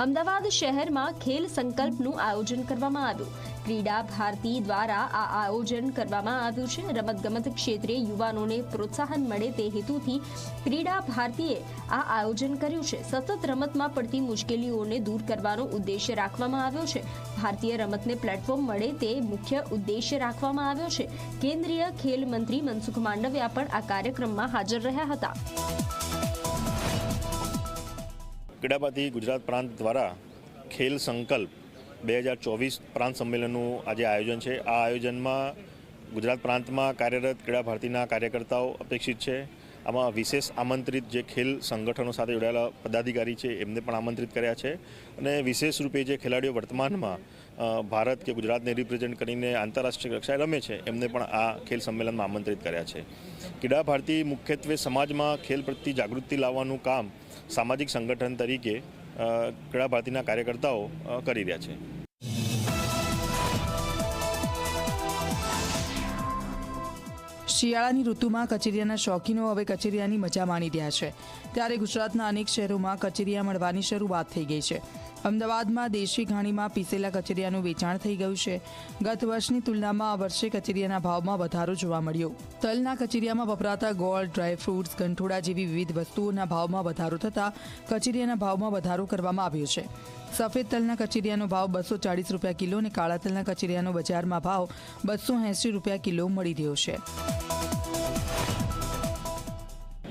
અમદાવાદ શહેરમાં ખેલ સંકલ્પનું આયોજન કરવામાં આવ્યું. ક્રીડા ભારતી દ્વારા આ આયોજન કરવામાં આવ્યું છે. રમતગમત ક્ષેત્રે યુવાનોને પ્રોત્સાહન મળે તે હેતુથી ક્રીડા ભારતીએ આ આયોજન કર્યું છે. સતત રમતમાં પડતી મુશ્કેલીઓને દૂર કરવાનો ઉદ્દેશ્ય રાખવામાં આવ્યો છે. ભારતીય રમતને પ્લેટફોર્મ મળે તે મુખ્ય ઉદ્દેશ્ય રાખવામાં આવ્યો છે. કેન્દ્રીય ખેલ મંત્રી મનસુખ માંડવિયા પણ આ કાર્યક્રમમાં હાજર રહ્યા હતા. ક્રીડાપતિ ગુજરાત પ્રાંત દ્વારા ખેલ સંકલ્પ બે હજાર ચોવીસ પ્રાંત સંમેલનનું આજે આયોજન છે. આ આયોજનમાં ગુજરાત પ્રાંતમાં કાર્યરત ક્રીડા ભારતીના કાર્યકર્તાઓ અપેક્ષિત છે. આમાં વિશેષ આમંત્રિત જે ખેલ સંગઠનો સાથે જોડાયેલા પદાધિકારી છે, એમને પણ આમંત્રિત કર્યા છે. અને વિશેષ રૂપે જે ખેલાડીઓ વર્તમાનમાં ભારત કે ગુજરાતને રિપ્રેઝેન્ટ કરીને આંતરરાષ્ટ્રીય કક્ષાએ રમે છે, એમને પણ આ ખેલ સંમેલનમાં આમંત્રિત કર્યા છે. ક્રીડા ભારતી મુખ્યત્વે સમાજમાં ખેલ પ્રત્યે જાગૃતિ લાવવાનું કામ સામાજિક સંગઠન તરીકે ક્રીડા ભારતીના કાર્યકર્તાઓ કરી રહ્યા છે. શિયાળાની ઋતુમાં કચેરીયાના શોખીનો હવે કચેરીયાની મજા માણી રહ્યા છે. ત્યારે ગુજરાતના અનેક શહેરોમાં કચેરીયા મળવાની શરૂઆત થઈ ગઈ છે. અમદાવાદમાં દેશી ઘાણીમાં પીસેલા કચેરીયાનું વેચાણ થઈ ગયું છે. ગત વર્ષની તુલનામાં આ વર્ષે કચેરીયાના ભાવમાં વધારો જોવા મળ્યો. તલના કચેરીયામાં વપરાતા ગોળ ડ્રાયફ્રૂટ્સ ગંઠોડા જેવી વિવિધ વસ્તુઓના ભાવમાં વધારો થતાં કચેરિયાના ભાવમાં વધારો કરવામાં આવ્યો છે. સફેદ તલના કચેરીયાનો ભાવ બસો ચાળીસ રૂપિયા કિલો અને કાળા તલના કચેરીયાનો બજારમાં ભાવ બસો એંસી રૂપિયા કિલો મળી રહ્યો છે.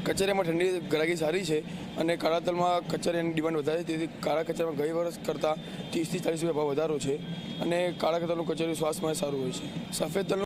કચેરીમાં ઠંડી ગ્રાહકી સારી છે અને કાળા તલમાં કચેરીની ડિમાન્ડ વધારે છે, તેથી કાળા કચેરીમાં ગઈ વર્ષ કરતાં ત્રીસથી ચાલીસ રૂપિયા ભાવ વધારો છે અને કાળા તલનું કચેરી સ્વાસ્થ્ય માટે સારું હોય છે. સફેદ તલનું